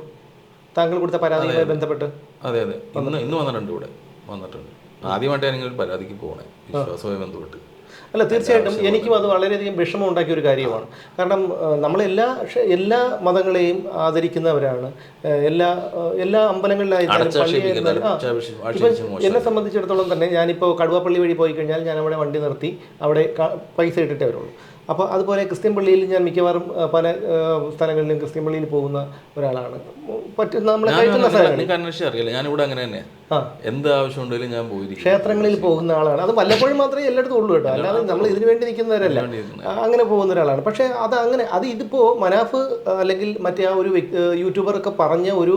താങ്കൾ കൊടുത്ത പരാതിയുമായി ബന്ധപ്പെട്ട്. അതെ അതെ. ഇന്ന് ഇന്ന് വന്നിട്ടുണ്ട് ഇവിടെ. വന്നിട്ടുണ്ട്. ആദ്യമായിട്ട് നിങ്ങൾ പരാതിക്ക് പോകണേ വിശ്വാസവുമായി ബന്ധപ്പെട്ട്. അല്ല തീർച്ചയായിട്ടും എനിക്കും അത് വളരെയധികം വിഷമം ഉണ്ടാക്കിയ ഒരു കാര്യമാണ്. കാരണം നമ്മളെല്ലാ എല്ലാ മതങ്ങളെയും ആദരിക്കുന്നവരാണ്. എല്ലാ എല്ലാ അമ്പലങ്ങളിലായാലും എന്നെ സംബന്ധിച്ചിടത്തോളം തന്നെ ഞാനിപ്പോൾ കടുവാപ്പള്ളി വഴി പോയി കഴിഞ്ഞാൽ ഞാൻ അവിടെ വണ്ടി നിർത്തി അവിടെ പൈസ ഇട്ടിട്ടേ വരുള്ളൂ. അപ്പോൾ അതുപോലെ ക്രിസ്ത്യൻ പള്ളിയിൽ ഞാൻ മിക്കവാറും പല സ്ഥലങ്ങളിലും ക്രിസ്ത്യൻ പള്ളിയിൽ പോകുന്ന ഒരാളാണ്. പറ്റുന്ന നമ്മളെ കഴിക്കുന്ന സ്ഥലങ്ങളിൽ അറിയില്ല. ഞാനിവിടെ അങ്ങനെ തന്നെ എന്ത് ആവശ്യം ഉണ്ടെങ്കിലും ഞാൻ പോയിരിക്കും. ക്ഷേത്രങ്ങളിൽ പോകുന്ന ആളാണ്. അത് വല്ലപ്പോഴും മാത്രമേ എല്ലായിടത്തും ഉള്ളൂ കേട്ടോ. അല്ലാതെ നമ്മൾ ഇതിനു വേണ്ടി നിൽക്കുന്നവരല്ല. അങ്ങനെ പോകുന്ന ഒരാളാണ്. പക്ഷേ അത് അങ്ങനെ അത് ഇതിപ്പോൾ മനാഫ് അല്ലെങ്കിൽ മറ്റേ ആ ഒരു യൂട്യൂബർ ഒക്കെ യൂട്യൂബറൊക്കെ പറഞ്ഞ ഒരു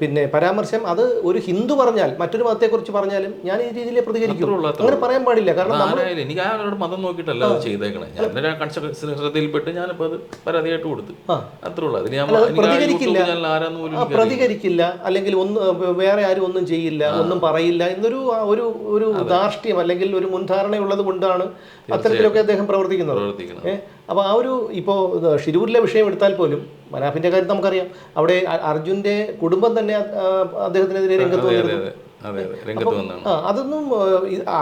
പിന്നെ പരാമർശം അത് ഒരു ഹിന്ദു പറഞ്ഞാൽ മറ്റൊരു മതത്തെക്കുറിച്ച് പറഞ്ഞാലും ഞാൻ ഈ രീതിയിൽ പ്രതികരിക്കും. അങ്ങനെ പറയാൻ പാടില്ല. കാരണം എനിക്ക് ആരോട് മതം നോക്കിയിട്ടല്ല അത് ചെയ്തേക്കണേ. ഞാൻ ശ്രദ്ധയിൽപ്പെട്ട് ഞാനിപ്പോൾ അത് പരാതിയായിട്ട് കൊടുത്തു. അത്രേ ഉള്ളൂ. അതിന് പ്രതികരിക്കില്ല. അല്ലെങ്കിൽ ഒന്ന് വേറെ ആരും ഒന്നും ചെയ്യില്ല ഒന്നും പറയില്ല എന്നൊരു ഒരു ഒരു ധാർഷ്ട്യം അല്ലെങ്കിൽ ഒരു മുൻധാരണയുള്ളത് കൊണ്ടാണ് അത്തരത്തിലൊക്കെ അദ്ദേഹം പ്രവർത്തിക്കുന്നത്. അപ്പോൾ ആ ഒരു ഇപ്പോൾ ഷിരൂരിലെ വിഷയം എടുത്താൽ പോലും മനാഫിന്റെ കാര്യം നമുക്കറിയാം. അവിടെ അർജുന്റെ കുടുംബം തന്നെ അദ്ദേഹത്തിനെതിരെ രംഗത്ത് വന്നിരുന്നു. ആ അതൊന്നും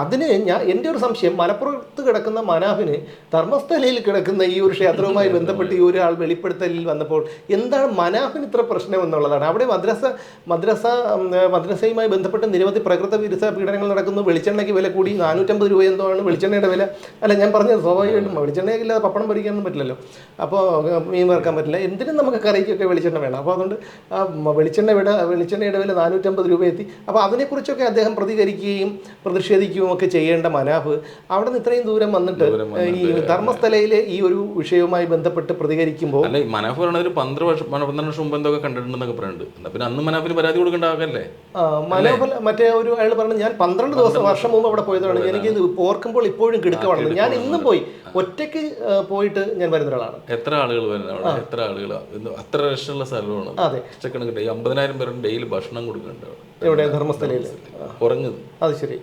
അതിന് ഞാൻ എന്റെ ഒരു സംശയം മലപ്പുറത്ത് കിടക്കുന്ന മനാഫിന് ധർമ്മസ്ഥലയിൽ കിടക്കുന്ന ഈ ഒരു ക്ഷേത്രവുമായി ബന്ധപ്പെട്ട് ഈ ഒരാൾ വെളിപ്പെടുത്തലിൽ വന്നപ്പോൾ എന്താണ് മനാഫിന് ഇത്ര പ്രശ്നം എന്നുള്ളതാണ്. അവിടെ മദ്രസ മദ്രസ മദ്രസയുമായി ബന്ധപ്പെട്ട് നിരവധി പ്രകൃത വിരുദ്ധ പീഡനങ്ങൾ നടക്കുന്നു. വെളിച്ചെണ്ണയ്ക്ക് വില കൂടി നാനൂറ്റമ്പത് രൂപ എന്തോ ആണ് വെളിച്ചെണ്ണയുടെ വില. അല്ല ഞാൻ പറഞ്ഞത് സ്വാഭാവികമായിട്ടും വെളിച്ചെണ്ണയില്ലാതെ പപ്പടം പൊരിക്കാനൊന്നും പറ്റില്ലല്ലോ. അപ്പോൾ മീൻ വറുക്കാൻ പറ്റില്ല. എന്തിനും നമുക്ക് കറിക്കൊക്കെ വെളിച്ചെണ്ണ വേണം. അപ്പോൾ അതുകൊണ്ട് വെളിച്ചെണ്ണ വില വെളിച്ചെണ്ണയുടെ വില നാനൂറ്റമ്പത് രൂപ എത്തി. അപ്പോൾ അതിനെക്കുറിച്ചൊക്കെ അദ്ദേഹം പ്രതികരിക്കുകയും പ്രതിഷേധിക്കുകയും ഒക്കെ ചെയ്യേണ്ട മനാഫ് അവിടെ നിന്ന് ഇത്രയും ദൂരം വന്നിട്ട് ഈ ധർമ്മസ്ഥലയിലെ ഈ ഒരു വിഷയവുമായി ബന്ധപ്പെട്ട് പ്രതികരിക്കുമ്പോൾ അല്ല മനാഫ് പറയണത് ഒരു പന്ത്രണ്ട് വർഷം പന്ത്രണ്ട് വർഷം മുമ്പ് എന്തൊക്കെ കണ്ടിട്ടുണ്ടെന്നൊക്കെ പറയുന്നുണ്ട് പിന്നെ അന്ന് മനാഫിന് പരാതി കൊടുക്കേണ്ട ആകല്ലേ മനോബൽ മറ്റേ ഒരു അയാൾ പറഞ്ഞു ഞാൻ പന്ത്രണ്ട് ദിവസം വർഷം മുമ്പ് അവിടെ പോയതാണ്. എനിക്ക് ഇത് ഓർക്കുമ്പോൾ ഇപ്പോഴും കിടക്കുവാണ് ഞാൻ ഇന്നും പോയി. ഒറ്റയ്ക്ക് പോയിട്ട് ഞാൻ വരുന്ന ഒരാളാണ്. എത്ര ആളുകൾ വരുന്നത് അവിടെ? എത്ര ആളുകൾ? അത്ര രക്ഷമുള്ള സ്ഥലമാണ്. അതെ. അമ്പതിനായിരം പേരുടെ ഡെയിലി ഭക്ഷണം കൊടുക്കുന്നുണ്ട് അവിടെ. എവിടെ? കുറഞ്ഞത്. അത് ശരി.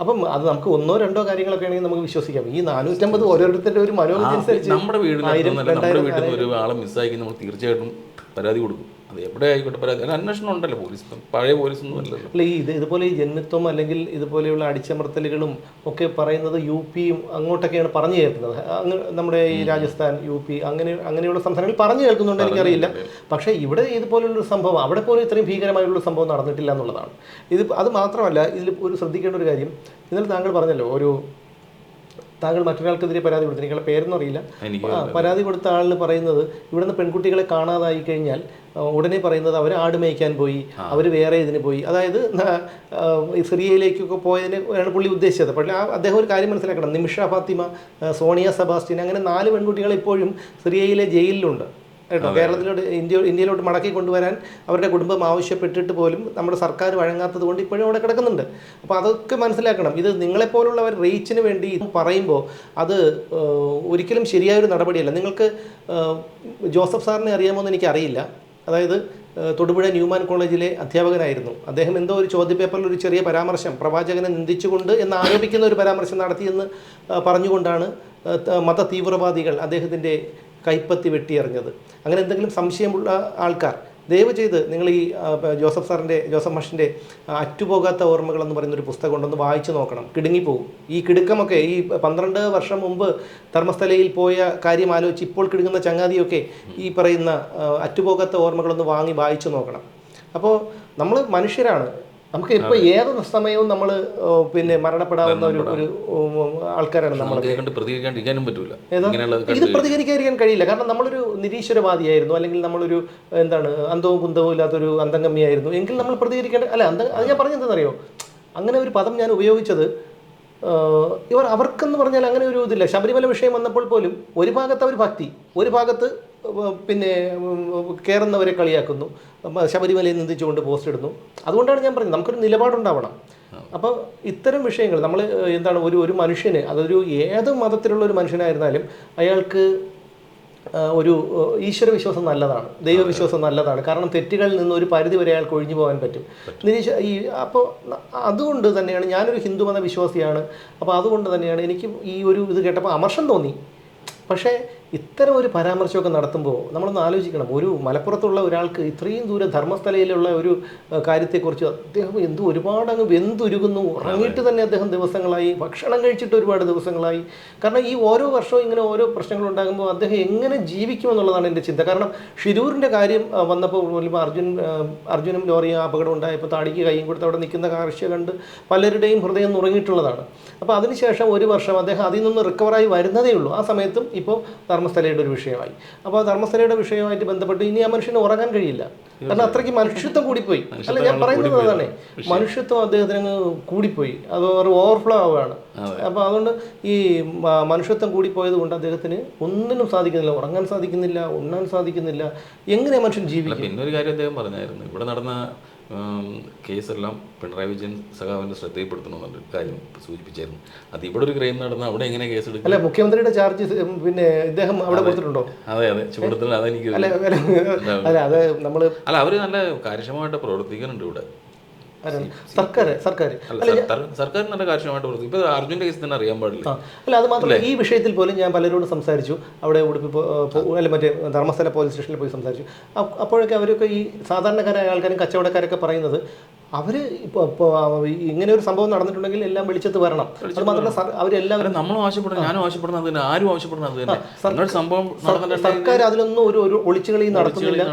അപ്പം അത് നമുക്ക് ഒന്നോ രണ്ടോ കാര്യങ്ങളൊക്കെ ആണെങ്കിൽ നമുക്ക് വിശ്വസിക്കാം. ഈ നാനൂറ്റമ്പത് ഓരോരുത്തരുടെ ഒരു മനോഗതി അനുസരിച്ച് നമ്മുടെ നമ്മുടെ വീട്ടിൽ നിന്ന് ഒരു ആളെ മിസ്സാക്കി നമ്മൾ തീർച്ചയായിട്ടും പരാതി കൊടുക്കും. അത് എവിടെ ആയിക്കോട്ടെ പരാതി. അതിന് അന്വേഷണം ഉണ്ടല്ലോ പോലീസ്. പഴയ പോലീസൊന്നും അല്ലല്ലോ. അല്ല ഈ ഇത് ഇതുപോലെ ഈ ജന്മിത്വം അല്ലെങ്കിൽ ഇതുപോലെയുള്ള അടിച്ചമർത്തലുകളും ഒക്കെ പറയുന്നത് യു പിയും അങ്ങോട്ടൊക്കെയാണ് പറഞ്ഞു കേൾക്കുന്നത്. അങ്ങ് നമ്മുടെ ഈ രാജസ്ഥാൻ യു പി അങ്ങനെ അങ്ങനെയുള്ള സംസ്ഥാനങ്ങളിൽ പറഞ്ഞു കേൾക്കുന്നുണ്ട് എനിക്കറിയില്ല. പക്ഷേ ഇവിടെ ഇതുപോലുള്ളൊരു സംഭവം അവിടെ പോലും ഇത്രയും ഭീകരമായുള്ള സംഭവം നടന്നിട്ടില്ല എന്നുള്ളതാണ്. ഇത് അത് മാത്രമല്ല ഇതിൽ ഒരു ശ്രദ്ധിക്കേണ്ട ഒരു കാര്യം. ഇന്നലെ താങ്കൾ പറഞ്ഞല്ലോ ഒരു താങ്കൾ മറ്റൊരാൾക്കെതിരെ പരാതി കൊടുത്തു. എനിക്കുള്ള പേരൊന്നും അറിയില്ല. പരാതി കൊടുത്ത ആളിന് പറയുന്നത് ഇവിടുന്ന് പെൺകുട്ടികളെ കാണാതായി കഴിഞ്ഞാൽ ഉടനെ പറയുന്നത് അവർ ആട് മേയ്ക്കാൻ പോയി അവർ വേറെ ഇതിന് പോയി. അതായത് സിറിയയിലേക്കൊക്കെ പോയതിന് ആണ് പുള്ളി ഉദ്ദേശിച്ചത്. പക്ഷേ ആ അദ്ദേഹം ഒരു കാര്യം മനസ്സിലാക്കണം. നിമിഷ ഫാത്തിമ സോണിയ സെബാസ്റ്റ്യൻ അങ്ങനെ നാല് പെൺകുട്ടികൾ ഇപ്പോഴും സിറിയയിലെ ജയിലിലുണ്ട്. കേട്ടോ. കേരളത്തിലോട്ട് ഇന്ത്യ ഇന്ത്യയിലോട്ട് മടക്കി കൊണ്ടുവരാൻ അവരുടെ കുടുംബം ആവശ്യപ്പെട്ടിട്ട് പോലും നമ്മുടെ സർക്കാർ വഴങ്ങാത്തത് കൊണ്ട് ഇപ്പോഴും അവിടെ കിടക്കുന്നുണ്ട്. അപ്പോൾ അതൊക്കെ മനസ്സിലാക്കണം. ഇത് നിങ്ങളെപ്പോലുള്ളവർ റീച്ചിന് വേണ്ടി പറയുമ്പോൾ അത് ഒരിക്കലും ശരിയായൊരു നടപടിയല്ല. നിങ്ങൾക്ക് ജോസഫ് സാറിനെ അറിയാമോ എന്ന് എനിക്കറിയില്ല. അതായത് തൊടുപുഴ ന്യൂമാൻ കോളേജിലെ അധ്യാപകനായിരുന്നു. അദ്ദേഹം എന്തോ ഒരു ചോദ്യപേപ്പറിൽ ഒരു ചെറിയ പരാമർശം പ്രവാചകനെ നിന്ദിച്ചുകൊണ്ട് എന്ന് ആരോപിക്കുന്ന ഒരു പരാമർശം നടത്തിയെന്ന് പറഞ്ഞുകൊണ്ടാണ് മത തീവ്രവാദികൾ അദ്ദേഹത്തിന്റെ കൈപ്പത്തി വെട്ടിയെറിഞ്ഞത്. അങ്ങനെ എന്തെങ്കിലും സംശയമുള്ള ആൾക്കാർ ദയവ് ചെയ്ത് നിങ്ങൾ ഈ ജോസഫ് സാറിന്റെ ജോസഫ് മഷിന്റെ അറ്റുപോകാത്ത ഓർമ്മകൾ എന്ന് പറയുന്ന ഒരു പുസ്തകം ഉണ്ടെന്ന് വായിച്ചു നോക്കണം. കിടുങ്ങിപ്പോകും. ഈ കിടുക്കമൊക്കെ ഈ പന്ത്രണ്ട് വർഷം മുമ്പ് ധർമ്മസ്ഥലയിൽ പോയ കാര്യം ആലോചിച്ച് ഇപ്പോൾ കിടുങ്ങുന്ന ചങ്ങാതിയൊക്കെ ഈ പറയുന്ന അറ്റുപോകാത്ത ഓർമ്മകളൊന്ന് വാങ്ങി വായിച്ചു നോക്കണം. അപ്പോൾ നമ്മൾ മനുഷ്യരാണ്. നമുക്ക് ഇപ്പൊ ഏത് സമയവും നമ്മൾ പിന്നെ മരണപ്പെടാവുന്ന ഒരു ഒരു ആൾക്കാരാണ് നമ്മൾ പറ്റില്ല പ്രതികരിക്കാണ്ടിരിക്കാനും പറ്റൂല. ഇത് പ്രതികരിക്കാതിരിക്കാൻ കഴിയില്ല. കാരണം നമ്മളൊരു നിരീശ്വരവാദിയായിരുന്നു അല്ലെങ്കിൽ നമ്മളൊരു എന്താണ് അന്തവും കുന്തവും ഇല്ലാത്തൊരു അന്തംഗമ്മിയായിരുന്നു. എങ്കിൽ നമ്മൾ പ്രതികരിക്കേണ്ട അല്ല അന്ത അത് ഞാൻ പറഞ്ഞെന്തെന്നറിയോ അങ്ങനെ ഒരു പദം ഞാൻ ഉപയോഗിച്ചത് ഇവർ അവർക്കെന്ന് പറഞ്ഞാൽ അങ്ങനെ ഒരു ഇതില്ല. ശബരിമല വിഷയം വന്നപ്പോൾ പോലും ഒരു ഭാഗത്ത് അവർ ഭക്തി ഒരു ഭാഗത്ത് പിന്നെ കയറുന്നവരെ കളിയാക്കുന്നു. ഉം, ശബരിമലയെ നിന്ദിച്ചുകൊണ്ട് പോസ്റ്റ് ഇടുന്നു. അതുകൊണ്ടാണ് ഞാൻ പറഞ്ഞത് നമുക്കൊരു നിലപാടുണ്ടാവണം. അപ്പോൾ ഇത്തരം വിഷയങ്ങൾ നമ്മൾ എന്താണ് ഒരു ഒരു മനുഷ്യന് അതൊരു ഏത് മതത്തിലുള്ള ഒരു മനുഷ്യനായിരുന്നാലും അയാൾക്ക് ഒരു ഈശ്വര ഈശ്വരവിശ്വാസം നല്ലതാണ് ദൈവവിശ്വാസം നല്ലതാണ്. കാരണം തെറ്റുകളിൽ നിന്ന് ഒരു പരിധി വരെ അയാൾക്ക് ഒഴിഞ്ഞു പോകാൻ പറ്റും. നിരീക്ഷ ഈ അപ്പോൾ അതുകൊണ്ട് തന്നെയാണ് ഞാനൊരു ഹിന്ദുമത വിശ്വാസിയാണ് അപ്പോൾ അതുകൊണ്ട് തന്നെയാണ് എനിക്ക് ഈ ഒരു ഇത് കേട്ടപ്പോൾ അമർഷം തോന്നി. പക്ഷേ ഇത്തരം ഒരു പരാമർശമൊക്കെ നടത്തുമ്പോൾ നമ്മളൊന്ന് ആലോചിക്കണം. ഒരു മലപ്പുറത്തുള്ള ഒരാൾക്ക് ഇത്രയും ദൂരം ധർമ്മസ്ഥലയിലുള്ള ഒരു കാര്യത്തെക്കുറിച്ച് അദ്ദേഹം എന്ത് ഒരുപാട് അങ്ങ് വെന്തുരുകുന്നു. ഉറങ്ങിയിട്ട് തന്നെ അദ്ദേഹം ദിവസങ്ങളായി. ഭക്ഷണം കഴിച്ചിട്ട് ഒരുപാട് ദിവസങ്ങളായി. കാരണം ഈ ഓരോ വർഷവും ഇങ്ങനെ ഓരോ പ്രശ്നങ്ങൾ ഉണ്ടാകുമ്പോൾ അദ്ദേഹം എങ്ങനെ ജീവിക്കുമെന്നുള്ളതാണ് എന്റെ ചിന്ത. കാരണം ഷിരൂരിന്റെ കാര്യം വന്നപ്പോൾ പോലും അർജുൻ അർജുനും ലോറിയും അപകടം ഉണ്ടായപ്പോൾ താടിക്ക് കൈയും കൊടുത്ത് അവിടെ നിൽക്കുന്ന കാഴ്ച കണ്ട് പലരുടെയും ഹൃദയം നുറങ്ങിയിട്ടുള്ളതാണ് അപ്പോൾ അതിനുശേഷം ഒരു വർഷം അദ്ദേഹം അതിൽ നിന്ന് റിക്കവറായി വരുന്നതേ ഉള്ളൂ. ആ സമയത്തും ഇപ്പോൾ ധർമ്മസ്ഥലയുടെ ഒരു വിഷയമായി. അപ്പോൾ ധർമ്മസ്ഥലയുടെ വിഷയമായിട്ട് ബന്ധപ്പെട്ട് ഇനി ആ മനുഷ്യന് ഉറങ്ങാൻ കഴിയില്ല. കാരണം അത്രയ്ക്ക് മനുഷ്യത്വം കൂടിപ്പോയി. അല്ല ഞാൻ പറയുന്നത് അതാണ്. മനുഷ്യത്വം അദ്ദേഹത്തിന് കൂടിപ്പോയി. അത് ഒരു ഓവർഫ്ലോ ആവുകയാണ്. അപ്പോൾ അതുകൊണ്ട് ഈ മനുഷ്യത്വം കൂടിപ്പോയത് കൊണ്ട് അദ്ദേഹത്തിന് ഒന്നിനും സാധിക്കുന്നില്ല. ഉറങ്ങാൻ സാധിക്കുന്നില്ല ഉണ്ണാൻ സാധിക്കുന്നില്ല. എങ്ങനെ മനുഷ്യൻ ജീവിക്കുന്നത് ജീവിക്കും പിന്നെ ഒരു കാര്യം അദ്ദേഹം പറഞ്ഞായിരുന്നു. ഇവിടെ നടന്ന കേസെല്ലാം പിണറായി വിജയൻ സഖാവിന്റെ ശ്രദ്ധയിൽപ്പെടുത്തണമെന്നുണ്ട് കാര്യം സൂചിപ്പിച്ചായിരുന്നു അത് ഇവിടെ ഒരു ക്രൈം നടന്ന അവിടെ എങ്ങനെ കേസ് എടുക്കും അല്ല മുഖ്യമന്ത്രിയുടെ ചാർജ് പിന്നെ ഇദ്ദേഹം അവിടെ കൊടുത്തിട്ടുണ്ടോ അതെ അതെ ചുമതല അതെനിക്ക് അല്ല അത് നമ്മൾ അല്ല അവർ നല്ല കാര്യക്ഷമമായിട്ട് പ്രവർത്തിക്കുന്നുണ്ട് ഇവിടെ സർക്കാർ സർക്കാർ അല്ല സർക്കാർ നല്ല കാര്യമായിട്ട് കേസ് തന്നെ അറിയാൻ പാടില്ല? അല്ല അത് മാത്രമല്ല ഈ വിഷയത്തിൽ പോലും ഞാൻ പലരോടും സംസാരിച്ചു. അവിടെ ഉടുപ്പി അല്ല മറ്റേ ധർമ്മസ്ഥല പോലീസ് സ്റ്റേഷനിൽ പോയി സംസാരിച്ചു. അപ്പോഴൊക്കെ അവരൊക്കെ ഈ സാധാരണക്കാരായ ആൾക്കാരും കച്ചവടക്കാരൊക്കെ പറയുന്നത് അവർ ഇപ്പോൾ ഇപ്പോൾ ഇങ്ങനെ ഒരു സംഭവം നടന്നിട്ടുണ്ടെങ്കിൽ എല്ലാം വെളിച്ചത്ത് വരണം. അത് മാത്രമല്ല അവരെല്ലാവരും നമ്മളും ആവശ്യപ്പെടുന്നത് ഞാനും ആവശ്യപ്പെടുന്നത് തന്നെ ആരും ആവശ്യപ്പെടുന്നത് തന്നെ. സംഭവം സർക്കാർ അതിലൊന്നും ഒരു ഒരു ഒളിച്ചുകളി നടത്തുന്നില്ല.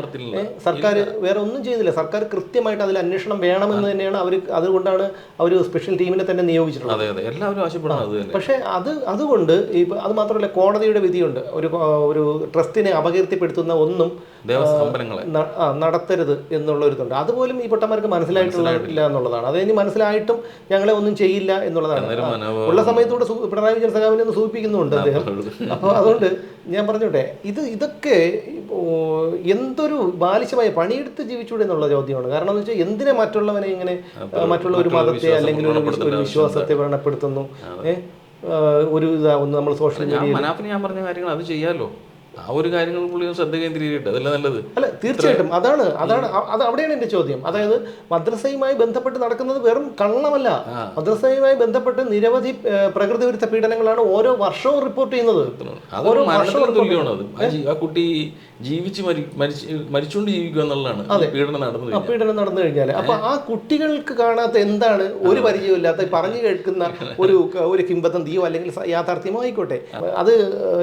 സർക്കാർ വേറെ ഒന്നും ചെയ്യുന്നില്ല. സർക്കാർ കൃത്യമായിട്ട് അതിൽ അന്വേഷണം വേണമെന്ന് തന്നെയാണ് അവർ അതുകൊണ്ടാണ് അവർ സ്പെഷ്യൽ ടീമിനെ തന്നെ നിയോഗിച്ചിട്ടുള്ളത്. അതെ അതെ. എല്ലാവരും ആവശ്യപ്പെടുന്നത് പക്ഷേ അത് അതുകൊണ്ട് ഇപ്പം അത് മാത്രമല്ല കോടതിയുടെ വിധിയുണ്ട്. ഒരു ഒരു ട്രസ്റ്റിനെ അപകീർത്തിപ്പെടുത്തുന്ന ഒന്നും നടത്തരുത് എന്നുള്ള ഒരു ഇതുണ്ട്. അതുപോലും ഈ പൊട്ടന്മാർക്ക് മനസ്സിലായിട്ടുള്ള ഇല്ല എന്നുള്ളതാണ്. അത് ഇനി മനസ്സിലായിട്ടും ഞങ്ങളെ ഒന്നും ചെയ്യില്ല എന്നുള്ളതാണ്. ഉള്ള സമയത്തൂടെ പിണറായി വിജയൻ സഖാവിനെ ഒന്ന് സൂചിപ്പിക്കുന്നുണ്ട് അദ്ദേഹം. അപ്പോൾ അതുകൊണ്ട് ഞാൻ പറഞ്ഞോട്ടെ ഇത് ഇതൊക്കെ എന്തൊരു ബാലിശമായ പണിയെടുത്ത് ജീവിച്ചൂടെ എന്നുള്ള ചോദ്യമാണ്. കാരണം എന്ന് വെച്ചാൽ എന്തിനെ മറ്റുള്ളവനെ ഇങ്ങനെ മറ്റുള്ള ഒരു മതത്തെ അല്ലെങ്കിൽ ഒരു വിശ്വാസത്തെ വ്രണപ്പെടുത്തുന്നു. ഒരു ഇതാവുന്നു നമ്മൾ സോഷ്യൽ മീഡിയ മനാഫിന് ഞാൻ പറഞ്ഞ കാര്യങ്ങൾ അത് ചെയ്യാലോ. ആ ഒരു കാര്യങ്ങൾ പുള്ളി ശ്രദ്ധ കേന്ദ്രീകരിക്കട്ടെ അതല്ല നല്ലത്? അല്ല തീർച്ചയായിട്ടും. അതാണ് അതാണ് അത് അവിടെയാണ് എന്റെ ചോദ്യം. അതായത് മദ്രസയുമായി ബന്ധപ്പെട്ട് നടക്കുന്നത് വെറും കള്ളമല്ല. മദ്രസയുമായി ബന്ധപ്പെട്ട് നിരവധി പ്രകൃതി വിരുദ്ധ പീഡനങ്ങളാണ് ഓരോ വർഷവും റിപ്പോർട്ട് ചെയ്യുന്നത്. ഓരോ വർഷവും തുല്യമാണ് അത്. ആ കുട്ടി ജീവിച്ച് മരി മരിച്ച് മരിച്ചുകൊണ്ട് ജീവിക്കുക എന്നുള്ളതാണ് പീഡനം നടന്നു പീഡനം നടന്നു കഴിഞ്ഞാൽ അപ്പൊ ആ കുട്ടികൾക്ക് കാണാത്ത എന്താണ് ഒരു പരിചയമില്ലാത്ത പറഞ്ഞു കേൾക്കുന്ന ഒരു ഒരു കിംബദന്തിയോ അല്ലെങ്കിൽ യാഥാർത്ഥ്യമോ ആയിക്കോട്ടെ. അത്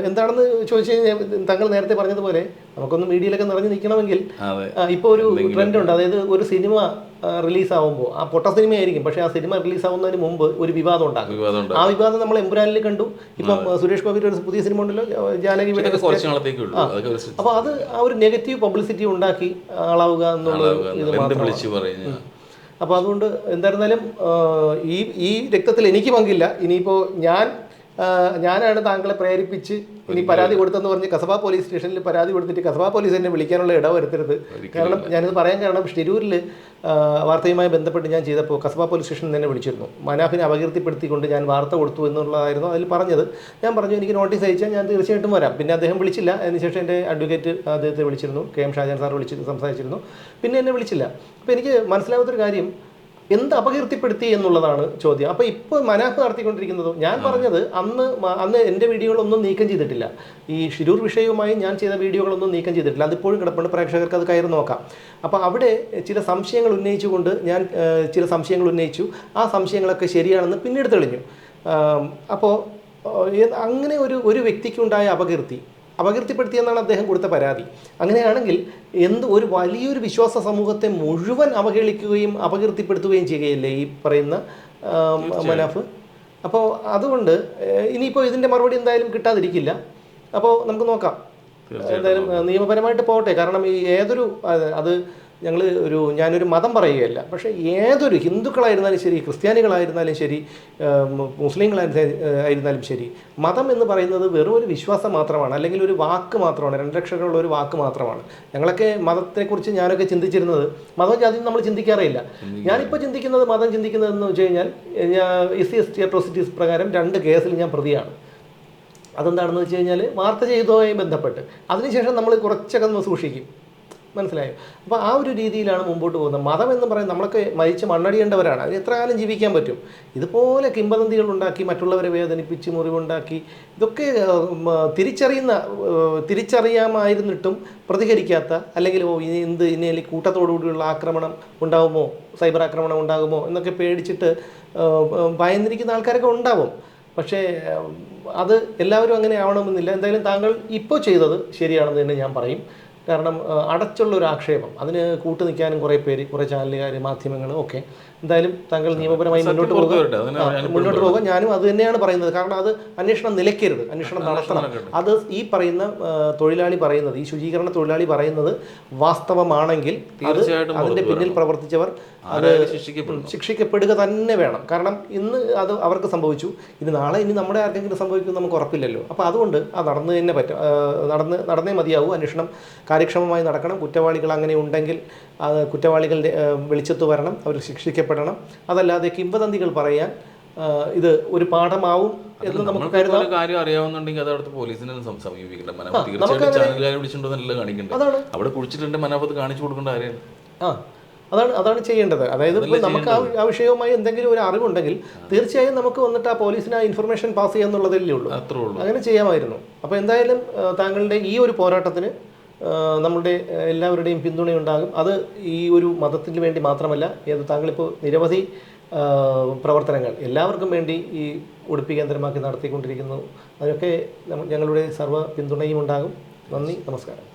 എന്താണെന്ന് ചോദിച്ചു കഴിഞ്ഞാൽ താങ്കൾ നേരത്തെ പറഞ്ഞതുപോലെ നമുക്കൊന്ന് മീഡിയയിലൊക്കെ നിറഞ്ഞു നിൽക്കണമെങ്കിൽ ഇപ്പോൾ ഒരു ട്രെൻഡ് ഉണ്ട്. അതായത് ഒരു സിനിമ റിലീസ് ആവുമ്പോൾ ആ പൊട്ട സിനിമയായിരിക്കും. പക്ഷേ ആ സിനിമ റിലീസ് ആവുന്നതിന് മുമ്പ് ഒരു വിവാദം ഉണ്ടാകും. ആ വിവാദം നമ്മൾ എംപുരാനിൽ കണ്ടു. ഇപ്പം സുരേഷ് ഗോപിയുടെ ഒരു പുതിയ സിനിമ ഉണ്ടല്ലോ ജാനകി അപ്പോൾ അത് ആ ഒരു നെഗറ്റീവ് പബ്ലിസിറ്റി ഉണ്ടാക്കി ആളാവുക എന്നുള്ള അപ്പൊ ഇത് എന്ത് മാത്രമാണ് അപ്പോൾ അതുകൊണ്ട് എന്തായിരുന്നാലും ഈ ഈ രക്തത്തിൽ എനിക്ക് പങ്കില്ല. ഇനിയിപ്പോൾ ഞാൻ ഞാനാണ് താങ്കളെ പ്രേരിപ്പിച്ച് ഇനി പരാതി കൊടുത്തെന്ന് പറഞ്ഞ് കസബ പോലീസ് സ്റ്റേഷനിൽ പരാതി കൊടുത്തിട്ട് കസബ പോലീസ് എന്നെ വിളിക്കാനുള്ള ഇട വരുത്തരുത്. കാരണം ഞാനിത് പറയാൻ കാരണം ഷിരൂരിൽ വാർത്തയുമായി ബന്ധപ്പെട്ട് ഞാൻ ചെയ്തപ്പോൾ കസബ പോലീസ് സ്റ്റേഷനിൽ തന്നെ വിളിച്ചിരുന്നു. മനാഫിനെ അപകീർത്തിപ്പെടുത്തിക്കൊണ്ട് ഞാൻ വാർത്ത കൊടുത്തു എന്നുള്ളതായിരുന്നു അതിൽ പറഞ്ഞത്. ഞാൻ പറഞ്ഞു എനിക്ക് നോട്ടീസ് അയച്ചാൽ ഞാൻ തീർച്ചയായിട്ടും വരാം. പിന്നെ അദ്ദേഹം വിളിച്ചില്ല. അതിനുശേഷം എന്റെ അഡ്വക്കേറ്റ് അദ്ദേഹത്തെ വിളിച്ചിരുന്നു. കെ എം ഷാജാൻ സാർ വിളിച്ച് സംസാരിച്ചിരുന്നു. പിന്നെ എന്നെ വിളിച്ചില്ല. അപ്പോൾ എനിക്ക് മനസ്സിലാവാത്തൊരു കാര്യം എന്ത് അപകീർത്തിപ്പെടുത്തി എന്നുള്ളതാണ് ചോദ്യം. അപ്പോൾ ഇപ്പോൾ മനാഫ് നടത്തിക്കൊണ്ടിരിക്കുന്നത് ഞാൻ പറഞ്ഞത് അന്ന് അന്ന് എന്റെ വീഡിയോകളൊന്നും നീക്കം ചെയ്തിട്ടില്ല. ഈ ഷിരൂർ വിഷയവുമായി ഞാൻ ചെയ്ത വീഡിയോകളൊന്നും നീക്കം ചെയ്തിട്ടില്ല. അതിപ്പോഴും കിടപ്പുണ്ട് പ്രേക്ഷകർക്ക് അത് കയറി നോക്കാം. അപ്പോൾ അവിടെ ചില സംശയങ്ങൾ ഉന്നയിച്ചുകൊണ്ട് ഞാൻ ചില സംശയങ്ങൾ ഉന്നയിച്ചു. ആ സംശയങ്ങളൊക്കെ ശരിയാണെന്ന് പിന്നീട് തെളിഞ്ഞു. അപ്പോൾ അങ്ങനെ ഒരു ഒരു വ്യക്തിക്കുണ്ടായ അപകീർത്തി അപകീർത്തിപ്പെടുത്തിയെന്നാണ് അദ്ദേഹം കൊടുത്ത പരാതി. അങ്ങനെയാണെങ്കിൽ എന്ത് ഒരു വലിയൊരു വിശ്വാസ സമൂഹത്തെ മുഴുവൻ അവഹേളിക്കുകയും അപകീർത്തിപ്പെടുത്തുകയും ചെയ്യുകയല്ലേ ഈ പറയുന്ന മനാഫ്? അപ്പോൾ അതുകൊണ്ട് ഇനിയിപ്പോൾ ഇതിന്റെ മറുപടി എന്തായാലും കിട്ടാതിരിക്കില്ല. അപ്പോൾ നമുക്ക് നോക്കാം. എന്തായാലും നിയമപരമായിട്ട് പോകട്ടെ. കാരണം ഈ ഏതൊരു അത് ഞങ്ങൾ ഒരു ഞാനൊരു മതം പറയുകയല്ല. പക്ഷേ ഏതൊരു ഹിന്ദുക്കളായിരുന്നാലും ശരി ക്രിസ്ത്യാനികളായിരുന്നാലും ശരി ഏഹ്, മു- മുസ്ലിങ്ങളായിരുന്ന- ഏഹ്, ആയിരുന്നാലും ശരി മതം എന്ന് പറയുന്നത് വെറും ഒരു വിശ്വാസം മാത്രമാണ്. അല്ലെങ്കിൽ ഒരു വാക്ക് മാത്രമാണ്. രണ്ട് ലക്ഷങ്ങളുള്ള ഒരു വാക്ക് മാത്രമാണ്. ഞങ്ങളൊക്കെ മതത്തെക്കുറിച്ച് ഞാനൊക്കെ ചിന്തിച്ചിരുന്നത് മതം ജാതി നമ്മൾ ചിന്തിക്കാറേയില്ല. ഞാനിപ്പോൾ ചിന്തിക്കുന്നത് മതം ചിന്തിക്കുന്നത് എന്ന് വെച്ച് കഴിഞ്ഞാൽ S C S T atrocities പ്രകാരം രണ്ട് കേസിൽ ഞാൻ പ്രതിയാണ്. അതെന്താണെന്ന് വെച്ച് കഴിഞ്ഞാൽ വാർത്ത ചെയ്തതുമായി ബന്ധപ്പെട്ട്. അതിനുശേഷം നമ്മൾ കുറച്ചൊക്കെ ഒന്ന് സൂക്ഷിക്കും. മനസ്സിലായോ? അപ്പോൾ ആ ഒരു രീതിയിലാണ് മുമ്പോട്ട് പോകുന്നത്. മതം എന്ന് പറയുന്നത് നമ്മളൊക്കെ മരിച്ച് മണ്ണടിയേണ്ടവരാണ്. അതിന് എത്ര കാലം ജീവിക്കാൻ പറ്റും? ഇതുപോലെ കിംബദന്തികൾ ഉണ്ടാക്കി മറ്റുള്ളവരെ വേദനിപ്പിച്ച് മുറിവുണ്ടാക്കി ഇതൊക്കെ തിരിച്ചറിയുന്ന തിരിച്ചറിയാമായിരുന്നിട്ടും പ്രതികരിക്കാത്ത അല്ലെങ്കിൽ ഓ ഇനി എന്ത് ഇനി കൂട്ടത്തോടുകൂടിയുള്ള ആക്രമണം ഉണ്ടാകുമോ സൈബർ ആക്രമണം ഉണ്ടാകുമോ? എന്നൊക്കെ പേടിച്ചിട്ട് ഭയന്നിരിക്കുന്ന ആൾക്കാരൊക്കെ ഉണ്ടാവും. പക്ഷേ അത് എല്ലാവരും അങ്ങനെ ആവണമെന്നില്ല. എന്തായാലും താങ്കൾ ഇപ്പോൾ ചെയ്തത് ശരിയാണെന്ന് തന്നെ ഞാൻ പറയും. കാരണം അടച്ചുള്ള ഒരു ആക്ഷേപം. അതിന് കൂട്ടു നിൽക്കാനും കുറേ പേര് കുറേ ചാനലുകാർ മാധ്യമങ്ങൾ ഒക്കെ എന്തായാലും താങ്കൾ നിയമപരമായി മുന്നോട്ട് പോകുക മുന്നോട്ട് പോകുക ഞാനും അത് തന്നെയാണ് പറയുന്നത്. കാരണം അത് അന്വേഷണം നിലയ്ക്കരുത്. അന്വേഷണം നടത്തണം. അത് ഈ പറയുന്ന തൊഴിലാളി പറയുന്നത് ഈ ശുചീകരണ തൊഴിലാളി പറയുന്നത് വാസ്തവമാണെങ്കിൽ അത് അതിന്റെ പിന്നിൽ പ്രവർത്തിച്ചവർ അത് ശിക്ഷിക്കപ്പെടുക തന്നെ വേണം. കാരണം ഇന്ന് അത് അവർക്ക് സംഭവിച്ചു. ഇനി നാളെ ഇനി നമ്മുടെ ആർക്കെങ്കിലും സംഭവിക്കും നമുക്ക് ഉറപ്പില്ലല്ലോ. അപ്പോൾ അതുകൊണ്ട് അത് നടന്നു തന്നെ പറ്റും. ആ, നടന്ന് നടന്നേ മതിയാവൂ. അന്വേഷണം കാര്യക്ഷമമായി നടക്കണം. കുറ്റവാളികൾ അങ്ങനെ ഉണ്ടെങ്കിൽ അത് കുറ്റവാളികൾ വെളിച്ചത്ത് വരണം അവർ ശിക്ഷിക്കപ്പെടണം. അതല്ലാതെ കിംവദന്തികൾ പറയാൻ ഇത് ഒരു പാഠമാവും എന്ന് നമുക്ക് കരുതാം. കാര്യം അറിയാവുന്നുണ്ടെങ്കിൽ അത് അടുത്ത് പോലീസിനെ സം- സമീപിക്കണ്ട മനോ നമുക്ക് തീർച്ചയായിട്ടും ചാനലുകാരെ വിളിച്ചിട്ടുണ്ടെന്നല്ല കാണിക്കണ്ടേ? അതാണ്. അവിടെ കുഴിച്ചിട്ടുണ്ട് മനോപത്ത് കാണിച്ചു കൊടുക്കേണ്ട കാര്യം ആ അതാണ് അതാണ് ചെയ്യേണ്ടത്. അതായത് നമുക്ക് ആ വിഷയവുമായി എന്തെങ്കിലും ഒരു അറിവുണ്ടെങ്കിൽ തീർച്ചയായും നമുക്ക് വന്നിട്ട് ആ പോലീസിന് ആ ഇൻഫർമേഷൻ പാസ് ചെയ്യാന്നുള്ളതല്ലേ ഉള്ളൂ. അങ്ങനെ ചെയ്യാമായിരുന്നു. അപ്പോൾ എന്തായാലും താങ്കളുടെ ഈ ഒരു പോരാട്ടത്തിന് നമ്മുടെ എല്ലാവരുടെയും പിന്തുണയുണ്ടാകും. അത് ഈ ഒരു മതത്തിന് വേണ്ടി മാത്രമല്ല ഏത് താങ്കളിപ്പോൾ നിരവധി പ്രവർത്തനങ്ങൾ എല്ലാവർക്കും വേണ്ടി ഈ ഉടുപ്പി കേന്ദ്രമാക്കി നടത്തിക്കൊണ്ടിരിക്കുന്നു. അതിനൊക്കെ ഞങ്ങളുടെ സർവ പിന്തുണയും ഉണ്ടാകും നന്ദി നമസ്കാരം.